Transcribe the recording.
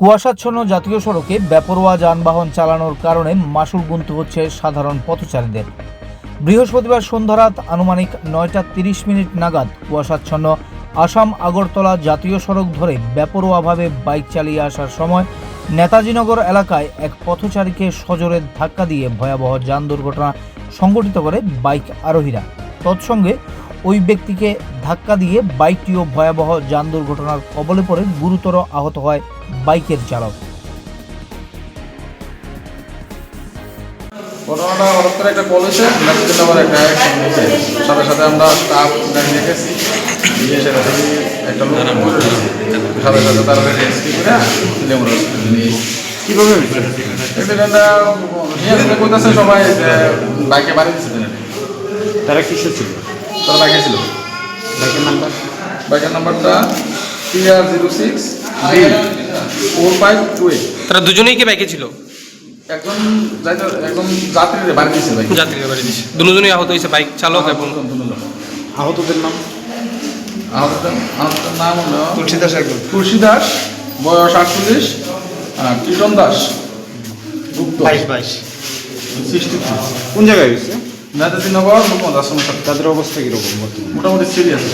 কুয়াশাচ্ছন্ন জাতীয় সড়কে বেপরোয়া যানবাহন চালানোর কারণে মাসুল গুনতে হচ্ছে সাধারণ পথচারীদের। বৃহস্পতিবার সন্ধ্যারাত আনুমানিক নয়টা তিরিশ মিনিট নাগাদ কুয়াশাচ্ছন্ন আসাম আগরতলা জাতীয় সড়ক ধরে বেপরোয়াভাবে বাইক চালিয়ে আসার সময় নেতাজিনগর এলাকায় এক পথচারীকে সজোরে ধাক্কা দিয়ে ভয়াবহ যান দুর্ঘটনা সংঘটিত করে বাইক আরোহীরা। তৎসঙ্গে ওই ব্যক্তিকে ধাক্কা দিয়ে বাইকটিও ভয়াবহ যান দুর্ঘটনার কবলে পড়ে গুরুতর আহত হয় বাইকের চালক ঘটনাটা হঠাৎ করে একটা কল এসে মেসেজের নাম্বার একটা সাথে সাথে আমরা স্টাফ গাড়ি নিয়ে গেছি সেটা একটা লোক। সাথে সাথে তার রেস্কিউ করে হসপিটালে নিয়ে। কীভাবে অ্যাক্সিডেন্টটা নিয়ে করতেছে সবাই বাইকে বাড়ি দিচ্ছে তারা কিসে ছিল তারা বাইকে ছিল বাইকের নাম্বার? বাইকের নাম্বারটা T R zero six B four five two eight তারা দুজনেই কি বাইকে ছিল? একজন যাইতে একজন যাত্রীর বাড়ি দিচ্ছে বাইক। যাত্রীদের বাড়ি দিছে দুজনেই আহত হয়েছে বাইক চালক এবং আহতদের নাম? আহতদের আহতদের নাম হলো তুলসী দাস একজন। তুলসী দাস বয়স আটচল্লিশ আর কীর্তন দাস গুপ্ত। বাইশ বাইশ। সৃষ্টি কোন জায়গায় হয়েছে? নেতাজি দিন সাথে তাদের অবস্থা কীরকম মোটামুটি সিরিয়াস